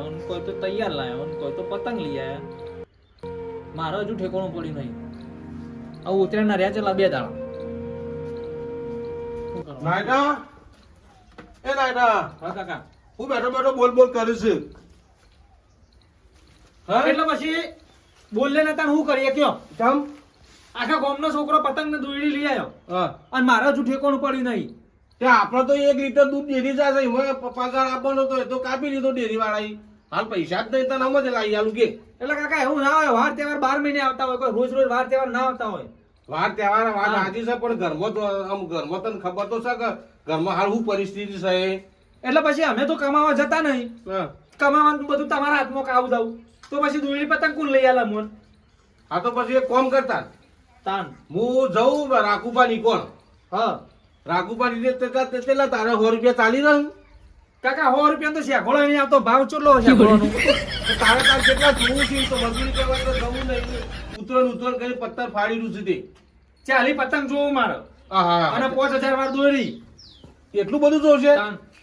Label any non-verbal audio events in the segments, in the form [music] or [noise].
પવરાઈ આવ્યો કોઈ તો તૈયાર લાવ્યો ને કોઈ તો પતંગ લઈ આવ્યા મારે હજુ ઠેકાણું પડ્યું નહીં. હવે ઉતરેણના રહ્યા ચલા બે દાડા. નાયડા? એ નાયડા હા કાકા. હું બેઠો બેઠો બોલ બોલ કરું છું. હા એટલે પછી બોલલે નતા હું કરીએ? કયો? કેમ? આખા ગામનો છોકરો પતંગ ને દોરડી લઈ આવ્યો હા. અને મારે હજુ ઠેકાણું પડ્યું નહીં. તે આપણે તો એક લીટર દૂધ ડેરી જાય પગાર આપવાનો તો એ તો કાપી લીધો ડેરી વાળા હાલ પૈસા જ નહીં તને સમજ લાવી આલું કે. એટલે કાકા એવું ના હોય વાર તહેવાર બાર મહિને આવતા હોય કોઈ રોજ રોજ વાર તહેવાર ના આવતા હોય. વાર તહેવાર વાત હા. સાચી છે પણ ઘરમાં તો આમ ઘરમાં તને ખબર તો છે કે ઘરમાં હાલ શું પરિસ્થિતિ છે? એટલે પછી અમે તો કમાવા જતા નહીં. કમાવાનું બધું તમારા હાથમાં કાવું દઉં તો પછી દોરડી પતંગ કોણ લઈ આલા મોન આ તો પછી એક કોમ કરતા. તાન. હું જઉં રાખુપા કોણ? હા. રાખુપા રીતે તે- તે- તેટલા તારે સો રૂપિયા ચાલી રહ્યું. કાકા સો રૂપિયા તો શેઘોળો નહીં આવતો ભાવ ચેટલો શેઘોળોનો તો તારે તાર કેટલા જોવું છે તો મજૂરી કરવા તો જવું નહીં. ઉતરણ ઉતરણ કરી પથ્થર ફાડી રૂ સુધી ચાલી પતંગ જોવું મારે. અને પાંચ હજાર વાર દોરી. એટલું બધું જોશે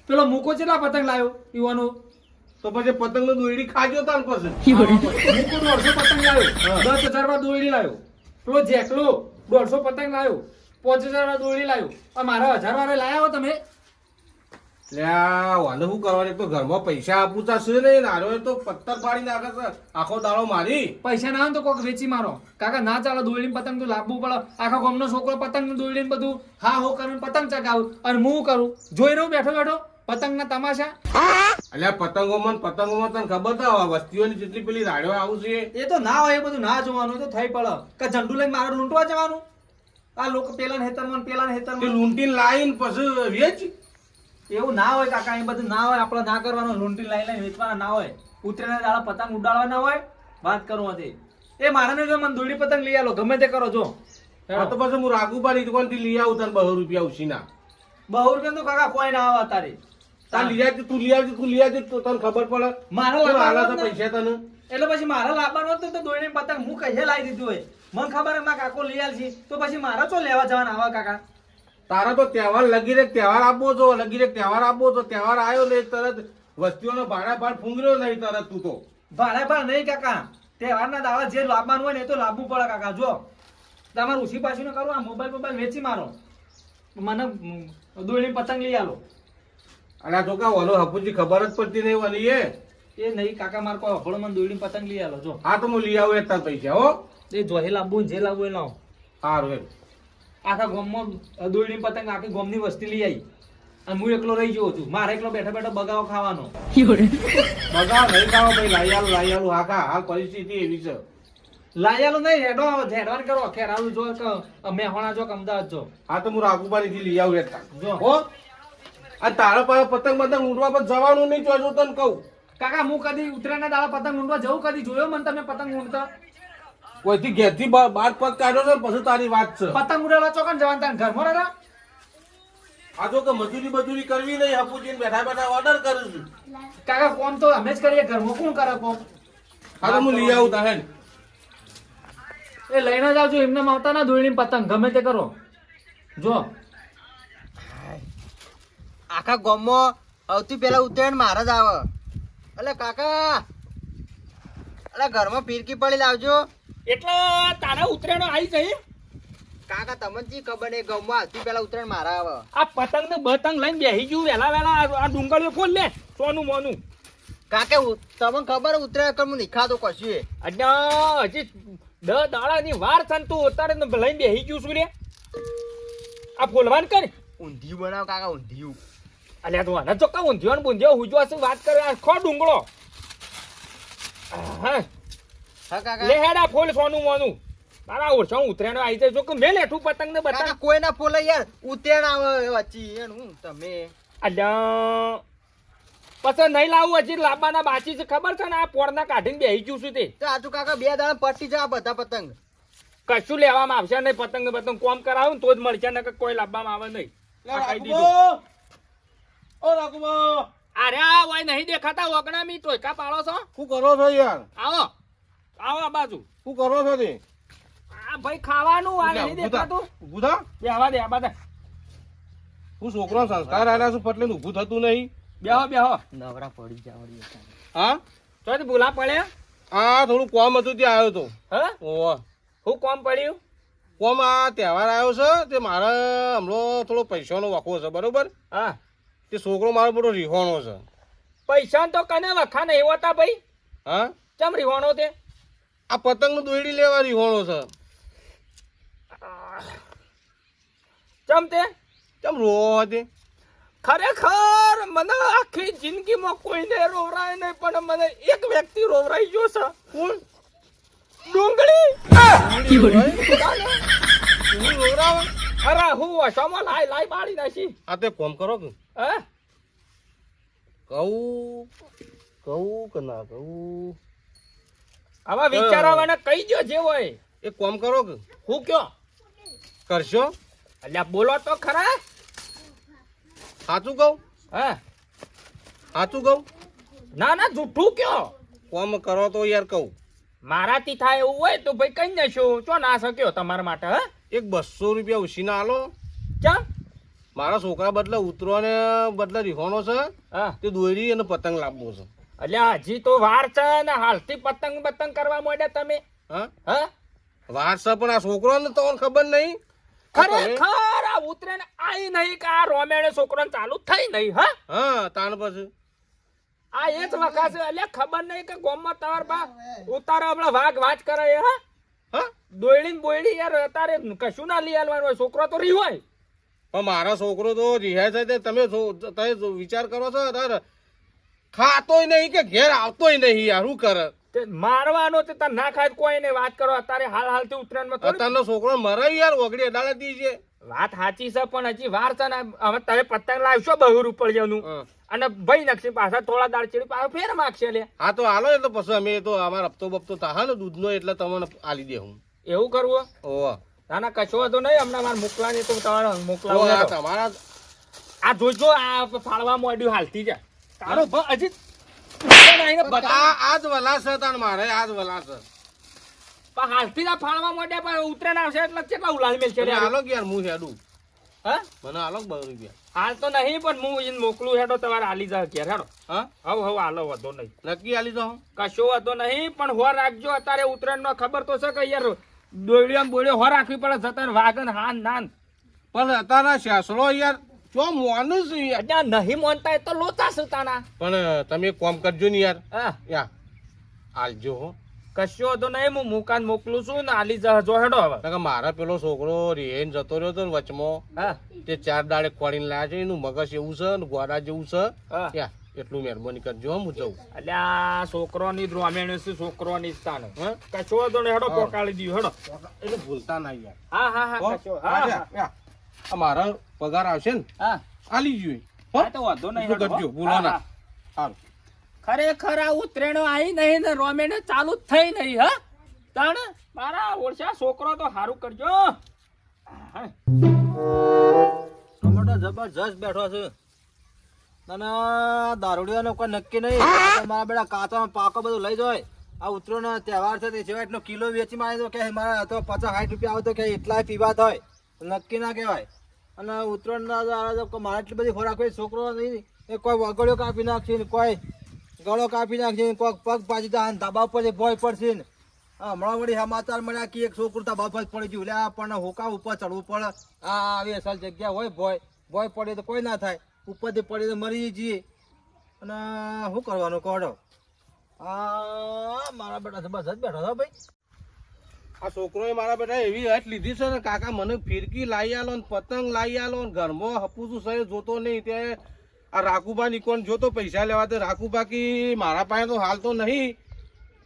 પેલો મૂકો કેટલા પતંગ લાવ્યો યુવાનો? તો પછી પતંગ નો દોરડી ખાજો તાર પછી મૂકો દોઢસો પતંગ લાવ્યો. દસ હજાર વાર દોરડી લાવ્યો. પેલો જેકલો દોઢસો પતંગ લાવ્યો. પાંચ હજાર વાર દોરડી લાવ્યો. આ મારા હજાર વારે લાયા હો તમે? વાલે શું કરવાનું? એક તો ઘરમાં પૈસા આપવું છે નહીં? નારો તો પથ્થર ફાડી નાખે છે. આખો દાડો મારી. પૈસા ના તો કોક વેચી મારો. કાકા ના ચાલે દોરડી પતંગ તો લાવવું પડે. આખા ગામનો છોકરો પતંગ દોરડી બધું હા હો કરીને પતંગ ચગાવું. અને હું કરું? જોઈ રહ્યો બેઠો બેઠો? પતંગના તમાશા? અલ્યા પતંગોમાં પતંગોમાં તને ખબર વસ્તીઓની જેટલી પેલી રાડ્યો આવું છે એ. તો ના હોય એ બધું ના જોવાનું તો થઈ પડે. કે ઝંડુ લઈને મારે લૂંટવા જવાનું? આ લોકો પેલા હેતર પેલા હેતર લૂંટી લૂંટીને લાવીને પછી વેચ. એવું ના હોય કાકા એ બધું ના હોય આપણે ના કરવાનું લૂંટી લાઈ લાઈ વેચવાના ના હોય. ઉતરેના દાડા પતંગ ઉડાડવા ના હોય વાત કરું હતી એ મારે જો મને દોડી પતંગ લઈ આલો ગમે તે કરો જો. તો પછી હું રાઘુબાની દુકાનથી લઈ આવું તને બહુ રૂપિયા ઉછીના. બહુ રૂપિયા તો કાકા કોઈ ના આવે તારે. તાર લઈ આવજે તું લઈ આવજે તું લઈ આવજે તો તને ખબર પડે. મારા લાવવાના. પૈસા તને? એટલે પછી મારા લાવવાનો હતો તો દોડીને પતંગ હું કહે લાવી દીધું હોય? મને ખબર મારા કાકો લઈ આલશે તો પછી મારે ચો લેવા જવાના આવા કાકા? તારા તો તહેવાર લગી રે તહેવાર આપવો છો લગી રે તહેવાર આપવો તો તહેવાર આવ્યો ને તરત વસ્તીઓનો ભાડા ભાડ ફૂંગર્યો નહીં તરત તું તો. ભાડા ભાડ નહીં કાકા. તહેવારના દાડા જે લાભવાનું હોય ને એ તો લાભવું પડે કાકા જો. તમારે ઉછી પાછું કરો આ મોબાઈલ મોબાઈલ વેચી મારો. મને દોડીને પતંગ લઈ આલો. અને તો કા ઓલો હપુજી ખબર જ પડતી નહીં વાલી એ? એ નહીં કાકા મારે કોઈ હફળો મને દોડીને પતંગ લઈ આલો જો. હા તો હું લઈ આવું એટલા પૈસા હો. એ જોહે લાવવું ને જે લાવવું એ લાવો. સારું એમ. આખા ગામમાં દોડીને પતંગ આખી ગામની વસ્તી લઈ આવી અને હું એકલો રહી ગયો છું. મારે એકલો બેઠા બેઠા બગાવો ખાવાનો. બગાવ નહીં ખાવા ભાઈ લાયાલું લાયાલું. કા હાલ પરિસ્થિતિ એવી છે. લાયાલું નહીં હેડો હેડવાન કરો. ખેરાલું જો કે મેહોણા જો કે અમદાવાદ જો. હા તો હું રાઘુબાની થી લઈ આવું એટલા જો. હો? આ તારા પાસે પતંગ પતંગ ઉડવા પર જવાનું નહીં જોજો તને કહું. કાકા હું કદી ઉત્તરાયણના દાડા પતંગ ઊંડવા જવું કદી જોયો મને તમે પતંગ ઊંડતા? કોઈથી ઘેરથી બહાર પગ કાઢ્યો છે પછી તારી વાત છે. પતંગ ઉડાડવા ચોકન જવાનું તાર ઘરમાં રહેલા આ તો કે મજૂરી મજૂરી કરવી નહીં હપુજીને બેઠા બેઠા ઓર્ડર કરું છું. કાકા કોમ તો અમે જ કરીએ ઘરમાં કોણ કરે કોમ હા તો હું લઈ આવું તાહેન એ લઈને જાવ આવજો એમને માવતા ના દોડીને પતંગ ગમે તે કરો. જો. આખા ગામમાં સૌથી પહેલા ઉત્તરાયણ મારે જ આવે. એટલે કાકા એટલે ઘરમાં ફીરકી પડી લાવજો. એટલે તારા ઉત્તરાયણ આવી જઈ. કાકા તમને જી ખબર નહીં ગામમાં હતી પેલા ઉત્તરાયણ મારા આવે. આ પતંગ ને બતંગ લઈને બેસી ગયું વેલા વેલા આ ડુંગળીઓ ફોન લે સોનું મોનું. કાકે તમને ખબર ઉતરે કર હું નિખાતો કશું એ અડ્યા હજી દ દાડાની વાર છે તું ઉતારે લઈને બેસી ગયું છું રે. આ ફોલવાન કર. ઊંધિયું બનાવ કાકા ઊંધિયું. અલ્યા તું આના ચોક્કા ઊંધિયો ને બુંધિયો હુજવા છે વાત કરે આ ખો ડુંગળો. હા લે હેડા ફોલ સોનું મોનું. મારા ઓછો ઉતરેણ આવી જાય. જો કે મેં લેઠું પતંગ ને બતા બતંગ કોઈ ના ફોલે યાર. ઉતરેણ આવે વચ્ચે એનું તમે. અલ્યા. પછી નહીં લાવું હજી લાંબાના બાચી છે. ખબર છે ને આ પોરના કાઢીને બેસી ગયું છું તે. આજુ કાકા બે દાણા પટી જા બધા પતંગ. કશું લેવામાં આવશે નહીં પતંગ ને પતંગ કોમ કરાવું ને તો જ મળશે ને કોઈ લાંબામાં આવે નહીં. ઓ રાઘુબા અરે આ હોય નહીં દેખાતા વગણા મી ટોયકા પાડો છો. શું કરો છો યાર? આવો. આવો આ બાજુ. શું કરો છો તે? આ ભાઈ ખાવાનું આ નહીં દેખાતું? ઉભું થા? બેહવા દે આ બાજુ. હું છોકરો સંસ્કાર આલ્યા છું પટલે ઊભું થતું નહીં. બેહો બેહો નવરા પડી જા વળી હા? તો બોલા પડ્યા. આ થોડું કોમ હતું ત્યાં આવ્યો તો. હા? ઓહો. હું કોમ પડ્યું? કોમ આ તહેવાર આવ્યો છે તે મારે હમણાં થોડો પૈસાનો વખો છે બરોબર? હા. તે છોકરો મારો બધો રીહોણો છે. પૈસા તો કને વખા નહીં હોતા ભાઈ. હા? ચમ રીવાણો તે? આ પતંગ દોયડી લેવા રીહોણો છે. ચમ તે? ચમ રોવો તે ખરેખર મને આખી જિંદગીમાં કોઈને રોવરાય નહીં પણ મને એક વ્યક્તિ રોવરાઈ ગયો છે. કોણ? ડુંગળી. રોવરાવે? અરે હું વસામાં લાઈ લાઈ બાળી નાખી. આ તે કોમ કરો કે? હે? કહું? કહું કે ના કહું? આમાં વિચારવાને કહી જો જે હોય. એક કોમ કરો હું કયો? કરશો? એટલે બોલો તો ખરા. સાચું કહું? હે? સાચું કહું? ના ના જૂઠું કયો? કોમ કરો તો યાર કહું. મારાથી થાય એવું હોય તો ભાઈ કઈ નશું ચો ના શક્યો તમારા માટે હે? એક બસો રૂપિયા ઉછીના આલો. ચા મારા છોકરા બદલે ઉતરો ને બદલે રીહોનો છે. હા. તે દોરી અને પતંગ લાવવો છે. અલ્યા હજી તો વાર છે ને હાલથી પતંગ બતંગ કરવા માંડ્યા તમે. હા? હા? વાત છે પણ આ છોકરો ને તો ખબર નહીં? ખરેખર આ ઉતરેણ આઈ નહીં કે આ રોમેણે છોકરો ચાલુ થઈ નહીં હા? હા તાણ પછી. આ એ જ વખત છે અલ્યા ખબર નહીં કે ગોમમાં તમાર બા ઉતારો હમણાં વાઘ વાચ કરે હા? હા? દોયડી ને બોયડી યાર અતારે કશું ના લઈ આલવાનું હોય છોકરો તો રહી હોય. પણ મારા છોકરો તો રિહાય છે તમે તમે વિચાર કરો છો તાર ખાતોય નહીં કે ઘેર આવતોય નહીં યાર શું કરે? તે મારવાનો તે તાર ના ખાય કોઈ નહીં વાત કરો અત્યારે હાલ હાલથી ઉત્તરાયણમાં અત્યારનો છોકરો મરે યાર ઓગળી દી છે. વાત સાચી છે પણ હજી વાર છે ને હવે તારે પતંગ લાવશો બહુ જવાનું અને ભાઈ નક્ષી પાછા થોડા દાળ ચીડી પાછા ફેર માગશે લે. હા તો હાલો એટલે પછી અમે તો અમાર હપ્તો બપ્તો થાય ને દૂધનો એટલે તમને આલી દે હું. એવું કરવું? ઓહો. ના ના કશો હતો નહીં હમણાં મારે મોકલાની તો તમારે તો મોકલાવું. તમારા આ જોજો આ ફાળવા માંડ્યું હાલતી જા. તારો ભ હજી આજ વલાસ તાણ મારે આજ વલાસ પણ હાલથી ફાળવા માટે પણ ઉત્તરાયણ આવશે એટલે કેટલા ઉલાળ મેલ છે હાલો. યાર હું હેડું. હા? મને હાલો રૂપિયા. હાલ તો નહીં પણ હું મોકલું હેડો તમારે હાલી જાય ઘેર હેડો. હા? હવ હવ હાલો વધો નહીં. નક્કી આલી દો કશો હતો નહીં પણ હો રાખજો અત્યારે ઉત્તરાયણ નો ખબર તો છે કે યાર દોડ્યો બોડ્યો હો રાખવી પડે જતા વાગન હાન નાન. પણ અત્યારના શાસડો યાર ચો મોનું છે યાર અત્યારે નહીં મોનતા એ તો લોચા સુતાના. પણ તમે કોમ કરજો ને યાર. હા. યા આલજો હો. કશો તો નહીં હું મુકાન મોકલું છું ને હાલી જો હેડો હવે. કારણ કે મારા પેલો છોકરો રેન જતો રહ્યો તો ને વચમાં હા. તે ચાર દાડે ખોડીને લાયા છે એનું મગજ એવું છે ને ગોડા જેવું છે. હા. યા એટલું મહેરબાની કરજો હો, જઉં. અલ્યા છોકરોની રોમેણ છે છોકરોની સ્થાન કશો તો હેડો. પોકાળી દીધું હેડો. એટલે ભૂલતા ના યાર. હા હા હા કશો. હા, હા યા, યા. મારા પગાર આવશે ને હા આલી જોઈએ હો? તો વાંધો નહીં કરજો. ભૂલો ના. ખરેખર આ ઉતરેણો આવી નહીં ને રોમેણ ચાલુ જ થઈ નહીં હા તાણ મારા ઓળશા છોકરો તો સારું કરજો. ટોમેટો જબરજસ્ત બેઠો છે અને દારૂડિયાનો કોઈ નક્કી નહીં મારા બેટા કાચો પાકો બધું લઈ જાય આ ઉતરોનો તહેવાર છે તે સિવાય એટલો કિલો વેચી મારે તો કે મારા તો પચાસ સાઠ રૂપિયા આવે તો કે એટલા પીવા થાય નક્કી ના કહેવાય. અને ઉત્તરાયણના મારે એટલી બધી ખોરાક હોય છોકરો નહીં કોઈ વગડ્યો કાપી નાખશે ને કોઈ ગળો કાપી નાખશે ને કોઈ પગ પાછી દા ધાબા ઉપર ભોય પડશે ને. હા, હમણાં વળી સમાચાર મળ્યા કે એક છોકરું ધાબા પર પડી ગયું. એટલે આપણને હોકા ઉપર ચડવું પડે. આ આવી અસલ જગ્યા હોય ભોય. ભોય પડે તો કોઈ ના થાય. ઉપરથી પડે તો મરી જઈએ. અને શું કરવાનું કોડો આ મારા બેટા જ બેઠો છો ભાઈ. આ છોકરોએ મારા બેટા એવી હટ લીધી છે ને, કાકા, મને ફિરકી લાવી આલો ને, પતંગ લાવી આલો ને, ઘરમાં હપુસું સહી જોતો નહીં તે આ રાખુબા નિકોન જોતો, પૈસા લેવા તો રાખુબા કી મારા પાસે તો હાલ તો નહીં,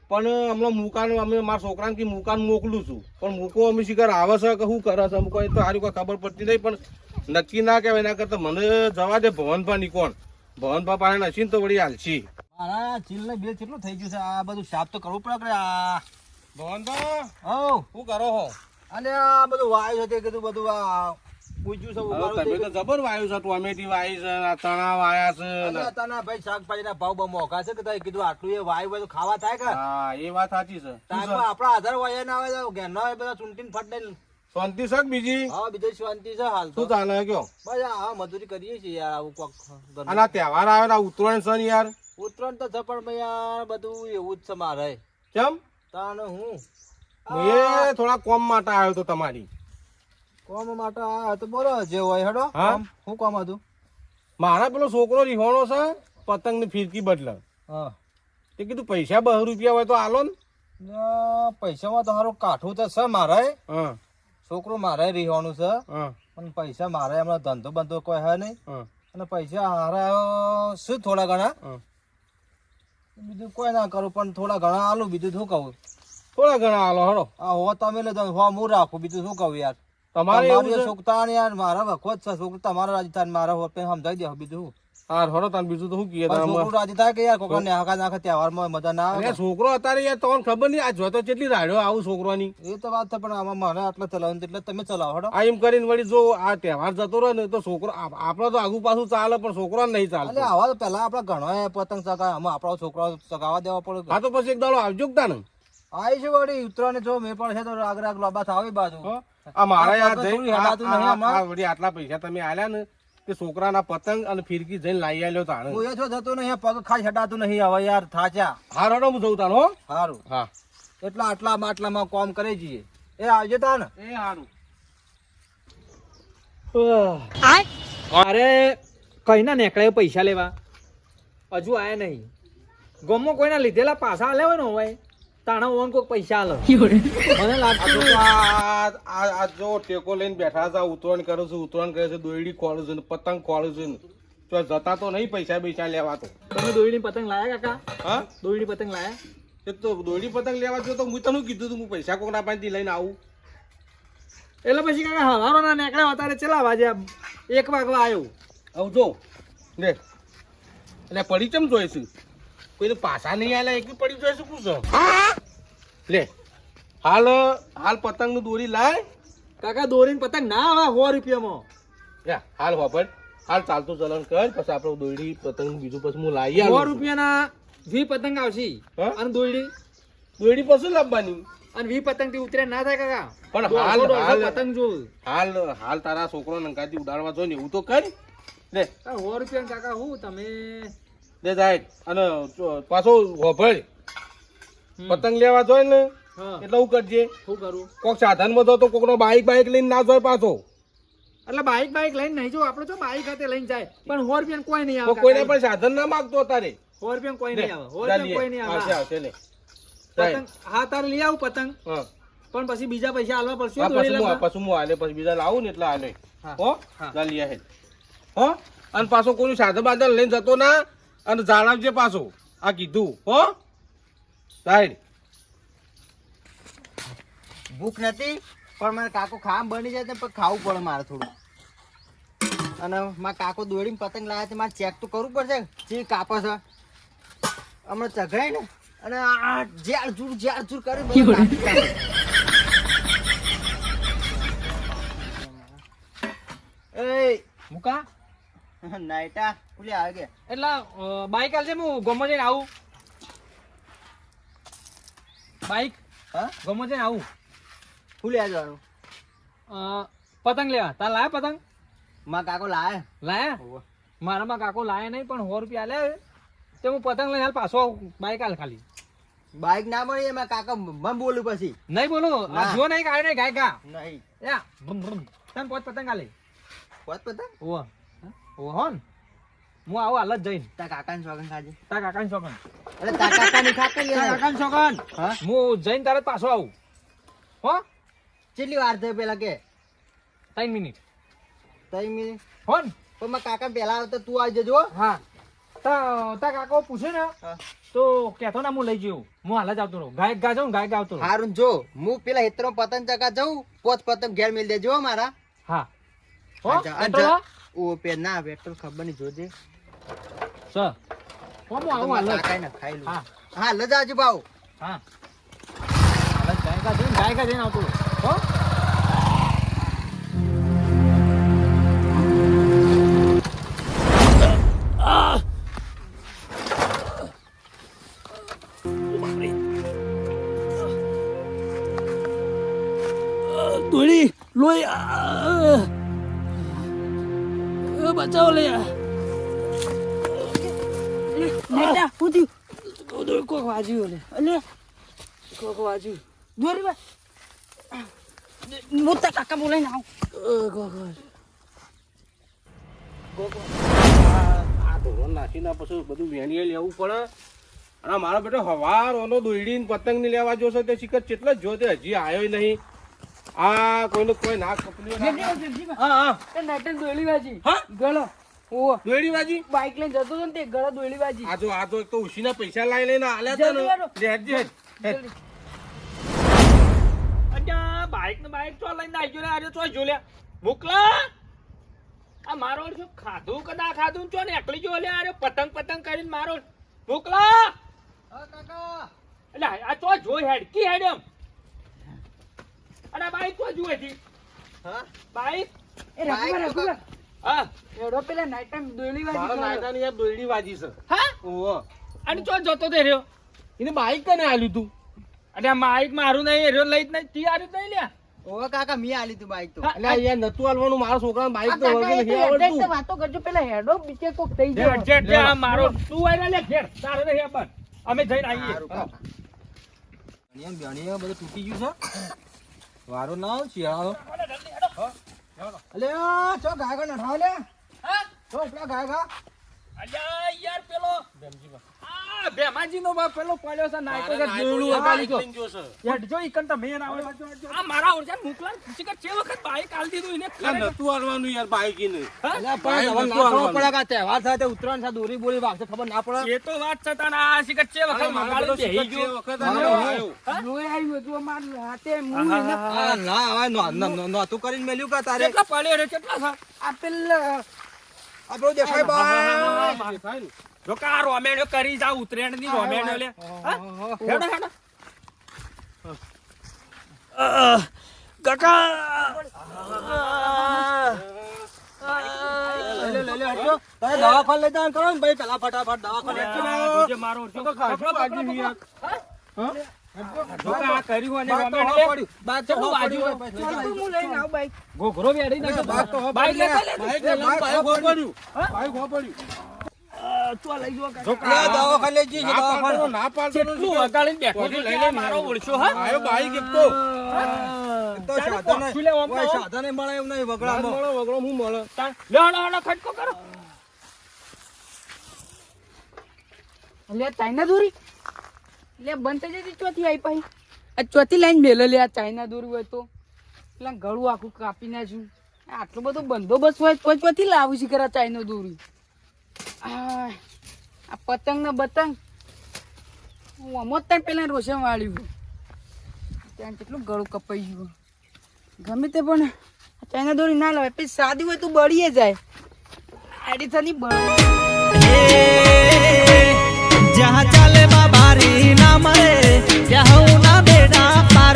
પણ હમણાં મુકાન, અમે મારા છોકરાને કી મુકાન મોકલું છું. પણ મૂકો અમે શિખર આવે છે કે શું કરે છે, અમુક એ તો સારી કોઈ ખબર પડતી નહીં, પણ નક્કી ના કહેવાય, એના કરતાં મને જવા દે ભવનભા નિકોન ભવનભા પાસે ને તો વળી હાલશી. મારા ચીલ ને બિલ કેટલું થઈ ગયું છે? આ બધું સાફ તો કરવું પડે આ ભવનભા હો શું કરો હો? અને આ બધું વાયુ છે તે કીધું બધું આ પૂછ્યું છે હવે તમે તો જબર વાયુ છે ટોમેટી વાય છે આ ચણા વાયા છે ને. તાના ભાઈ શાકભાજીના ભાવ બહુ મોંઘા છે કે તારે કીધું આટલું એ વાયુ બધું ખાવા થાય કે? હા એ વાત સાચી છે. ટાઈમમાં આપણા આધાર વાયા ના આવે તો ઘેરના એ બધા ચૂંટીને ફટ. દઈને શાંતિ શક બીજી? હા બીજું શાંતિ છે હાલ શું ચાલે કયો? બસ આ મજૂરી કરીએ છીએ યાર આવું કોક અને તહેવાર આવે ને ઉત્તરાયણ છે યાર? ઉત્તરાયણ તો છે પણ યાર બધું એવું જ છે મારે. કેમ? તાને હું? હું એ થોડા કોમ માટે આવ્યો તો તમારી. કોમ માટે આવ્યો તો બોલો જે હોય હેડો. હા? શું કામ હતું? મારા પેલો છોકરો રિહોણો છે પતંગની ફિરકી બદલે. હા. તે કીધું પૈસા બહુ રૂપિયા હોય તો આલો ને. પૈસામાં તો સારું કાઠું તો છે મારે. હા. છોકરું મારે રીવાનું છે. પણ પૈસા મારે હમણાં ધંધો બંધો કોઈ હે નહીં. અને પૈસા હારા શું થોડા ઘણા? હા. બીજું કોઈ ના કરું પણ થોડા ઘણા આલું બીજું શું કહું? થોડા ઘણા આલો હરો આ હો તમે લેજો હો હું રાખું બીજું શું કહું યાર? તમારે ને યાર મારા વખત છે છોકરું મારા રાજસ્થાન મારા સમજાવી દે બીજું? હાર હરો તાન બીજું તો શું કીએ છોકરું રાજી થાય કે યાર કોકને નાખા નાખે તહેવારમાં મજા ના આવે છોકરો અત્યારે યાર તમને ખબર નહીં આ જોતો કેટલી રાડ્યો આવું છોકરોની. એ તો વાત છે પણ આમાં મને આટલા ચલાવવાનું એટલે તમે ચલાવો હડો. આ એમ કરીને વળી જો આ તહેવાર જતો રહે ને તો છોકરો આપણો તો આગુ પાછું ચાલે પણ છોકરો નહીં એટલે આવા તો પેલા આપડા ઘણા પતંગ ચગાવે આમાં આપણો છોકરો ચગાવવા દેવા પડે હા તો પછી એક દાડો આવજો કે તાને આવી છે વળી ઉતરાને જો મેં પણ છે તો રાગ રાગ લોબા થાવ બાજુ. આ મારા યાર આટલા પૈસા તમે આલ્યા ને તે છોકરાના પતંગ અને ફિરકી જઈને લાવી આલ્યો તાણે. હું એ જતો નહીં પગ ખાઈ હટાતું નહીં હવે યાર થાચા. હારો હું જઉં તાણ હો. સારું હા. એટલા આટલા માટલામાં કોમ કરે જઈએ. એ આવજે તાને એ સારું અરે કઈ ના નીકળે પૈસા લેવા? હજુ આયા નહીં. ગમો કોઈના લીધેલા પાછા લેવાનો હોય ને હોય તાણા ઓન પૈસા આલે. [laughs] મને લાગતું આ આ- આ જો ટેકો લઈને બેઠા આ ઉતરાણ કરે છે કરે છે દોયડી ખોળે છું પતંગ ખોળે છું તો જતા તો નહીં પૈસા પૈસા લેવા તો. તમે દોયડી પતંગ લાયા કાકા? હા? દોયડી પતંગ લાયા? એ તો દોયડી પતંગ લેવા જો તો હું તને કીધું તું હું પૈસા કોકના પાસેથી લઈને આવું. એટલે પછી કાકા હવારો ના નીકળ્યા અત્યારે ચલા વાજે એક વાગવા આવ્યો આવું જો. લે. એટલે પડી કેમ જોઈશું? કોઈ કોઈને પાછા નહીં આવેલા એક પડી જોઈશું છે શું છે? લે હાલ હાલ પતંગનું દોરી લાય. કાકા દોરીને પતંગ ના આવે સો રૂપિયામાં. યા હાલ વાપર હાલ ચાલતું ચલણ કર પછી આપણે દોરડી પતંગ બીજું પછી હું લાવી સો રૂપિયાના વી પતંગ આવશે? અને દોરડી દોરડી પછી લાવવાની? અને વી પતંગથી ઉતરે ના થાય કાકા. પણ હાલ- હાલ- પતંગ જો હાલ હાલ તારા છોકરો નંકાથી ઉડાડવા જો ને એવું તો કર. લે. સો રૂપિયા કાકા હું તમે લે જાય. અને પાછો હમ. પતંગ લેવા જોય ને એટલે હું કરજે. શું કરું. કોક સાધનમાં તો કોકનો બાઈક બાઈક લઈને ના જોય પાછો. એટલે બાઈક બાઈક લઈને નહીં જો આપણે જો બાઈક હાથે લઈને જાય. પણ સો રૂપિયા કોઈ નહીં આવે કોઈને પણ સાધન ના માંગતો તારે સો રૂપિયા કોઈ નહીં આવે. સો રૂપિયા કોઈ નહીં આવે. આવશે લે. પતંગ હા તારે લઈ આવું પતંગ. હા. પણ પછી બીજા પૈસા આલવા પડશે પછી હું હાલે પછી બીજા લાવું ને એટલે હાલે હો. લઈ આહે. હો? અને પાછો કોઈ સાધન બાધન લઈને જતો ના અને જાળવજે પાછો. આ કીધું. હો? સાઈડ. ભૂખ નથી પણ મારે કાકો ખાવા બની જાય તો પણ ખાવું પડે મારે થોડું. અને મારા કાકો દોડીને પતંગ લાવ્યા છે મારે ચેક તો કરવું પડશે જે કાપો છે. હમણાં ચઘાય ને અને આ જ્યાર જૂર જ્યાર જૂર કરી એ મુકા. નાઈટા પુલી આવે કે એટલે બાઈક આલજે હું ગમો જઈને આવું. બાઈક? હા? ગમો ને આવું. શું લેવા જવાનું પતંગ લેવા. તાર લાયા પતંગ? મારા કાકો લાયા. લાયા? મારામાં કાકો લાયા નહીં પણ સો રૂપિયા લે. તે હું પતંગ લઈને હાલ પાછો આવું બાઈક હાલ ખાલી. બાઈક ના મળી એમાં કાકા મમ બોલું પછી. નહીં બોલો. જો નહીં કાઢે નહીં ગાય ગા. નહીં. તને પોત પતંગ આલે પોત પતંગ? ઓ ઓ હોન. હું આવું હાલ જ જઈને. તાર કાકાને સોગન ખાજે. તાર કાકાની છોકન અરે તા કાકા ની ખાતે લે કાકાની છોકન હા? હું જઈને તારે પાછો આવું. હો? કેટલી વાર થઈ પેલા કે? ત્રણ મિનિટ. ત્રણ મિનિટ? હોન પણ મારા કાકા પેલા આવતા તું આવી જજો હા. તા તા કાકો પૂછે ને હા. તો કેતો ના હું લઈ જઉં હું હાલ જ આવતો રહું. ગાયક ગા જાઉં ગાયક આવતો હારું જો હું પેલા હેતરો પતંગ ચકા જઉં પોત પતંગ ઘેર મેળ દેજો મારા. હા. હો? પેટ્રોલ ઓ પે ના પેટ્રોલ ખબર નહીં જોજે. સર હો હું આવું હાલ જ. કાકાએ ના ખાઈ લઉં હા હા લજ આવજો ભાવ હા હાલ જ ગાયકા જઈને ગાયકા જઈને આવતો રહું. હો દોડી લોહી આ. અ, બચાવો લે નેટા હું થયું કોક વાજ્યું ઓલે અલે કોક વાજ્યું. દોરી બા મોટા કાકા બોલાઈને આવ. કોક વાજ્યું આ ધોરણ નાખીને પછી બધું વેણીએ લેવું પડે. અને મારા બેટો હવાર ઓનો દોયડીને પતંગ ને લેવા જોશે તે શિખર કેટલા જોતે હજી આવ્યો નહીં. આ કોઈનું કોઈ ના કપલ્યો હા હા. તે દોડી વાજી. હા? ગળો. ઓ દોયડી બાઈક લઈને જતો હતો ને તે ગળો દોયલી આ જો આ તો એક તો ઉશીના પૈસા લાઈ લઈને આલ્યા હતા ને. જલ્દી વાળો. લે, હેડ હેડ, હેડ. અચ્છા બાઈક ને બાઈક ચો લઈને આવી ગયો આજે ચો જો લે મોકલા. આ મારો શું ખાધું કે ના ખાધું ચો ને એકલી જો લે અરે પતંગ પતંગ કરીને મારો. મોકલા. એટલે આ ચો જો હેડ કી હેડ એમ. અરે બાઈક ચો જુએ છે હા? બાઈક એ રાખુબા હા. એડો પેલા નાઈટ ટાઈમ દોયલી મારા વાજી યાર દોયડી વાજી છે. હા? ઓહો. અને ચો જતો તે રહ્યો. એને બાઈક કને આલ્યું તું? અને આ બાઈક મારું નહીં રહ્યો લઈ જ નહીં તી આર્યું નહીં લ્યા. ઓવે કાકા મેં આલી તું બાઈક તો. એટલે યાર નતું આલવાનું મારા છોકરાને બાઈક તો વળગે આવડતું. વાતો કરજો પેલા હેડો બીજે કોક થઈ જાય. આ મારો તું આયરા લે ઘેર. તારે નહીં આપવાનું. અમે જઈને આવીએ બેણીયા બધું તૂટી ગયું છે? વારો ના શિયાળો. અલે આ ચો ગાયગા નઠાવ લે? હા? ચો પેલા ગાયગા અલ્યા યાર પેલો. આ ભેમાજીનો બાપ પેલો પડ્યો છે નાયકો કે જોયલું નાયકો જો. જો ઈ કંટા મેન આવે આ મારા ઓરજાન મોકલા ને કે છે વખત બાઈક આલ દીધું એને એટલે ખરેખર. નતું આલવાનું યાર બાઈક. હા? અલ્યા પણ હવે ના ખબર. પડે કે તહેવાર સાથે તે ઉત્તરાયણ દોરી બોરી વાગશે ખબર ના પડે એ તો વાત છે તાન આ શિખર છે વખત અરે મારો હી છે ગયો. વખત મારો આવ્યો. હા? આવ્યું હતું હાથે મુ એને ના હવે નો- નો- નો- નહોતું કરીને મેલ્યું કે તારે કેટલા પડ્યો રે કેટલા છે આ પેલા આપણો દેખાય બાય દેખાય ને? જો કે રોમેણો કરી જા ઉતરેણની રોમેણો લે. હેડો હેડો. કાકા. લઈ લઈ લે, હટજો. તારે દવાખાને લઈ જવાનું કરો ને ભાઈ પેલા ફટાફટ દવાખાને મારો ઘોઘરો નાખ્યો. બાગ તો. જો કે દવાખાને લઈ જઈએ, ના પાડતો દવાખાને. ના પાડતો કેટલું વગાડીને બેઠો લઈ લે મારો ઓળખ્યો હા? આયો બાઈક એક તો. તો ચાલો, સાધન પહોંચી લે, ઓમ ઓય, તો ઓમ. સાધન એ મળે એમ નહીં વગડામાં. મળે વગડો હું મળે? લે, હળો, હળો, ખટકો કરો. લે ચાઇના દોરી. લે બંધ થઈ જતી ચોથી આવી પાછી આ ચોથી લાઈન મેલો લે આ ચાઇના દોરી હોય તો. પેલા ગળું આખું કાપી નાખ્યું આટલો બધો બંદોબસ્ત હોય તો ચોથી લાવું છે કરા ચાઇના દોરી. આ પતંગ ને બતંગ આમાં ત્યાં પેલા રોશે વાળ્યું ત્યાં કેટલું ગળું કપાઈ ગયું ગમે તે પણ ચાઇના દોરી ના લાવે. પછી સાદી હોય તું બળીએ જાય. આડીથાની બળ. જ્યાં ચાલે બાબારી ના મરે, ત્યાં હું ના બેડા પાર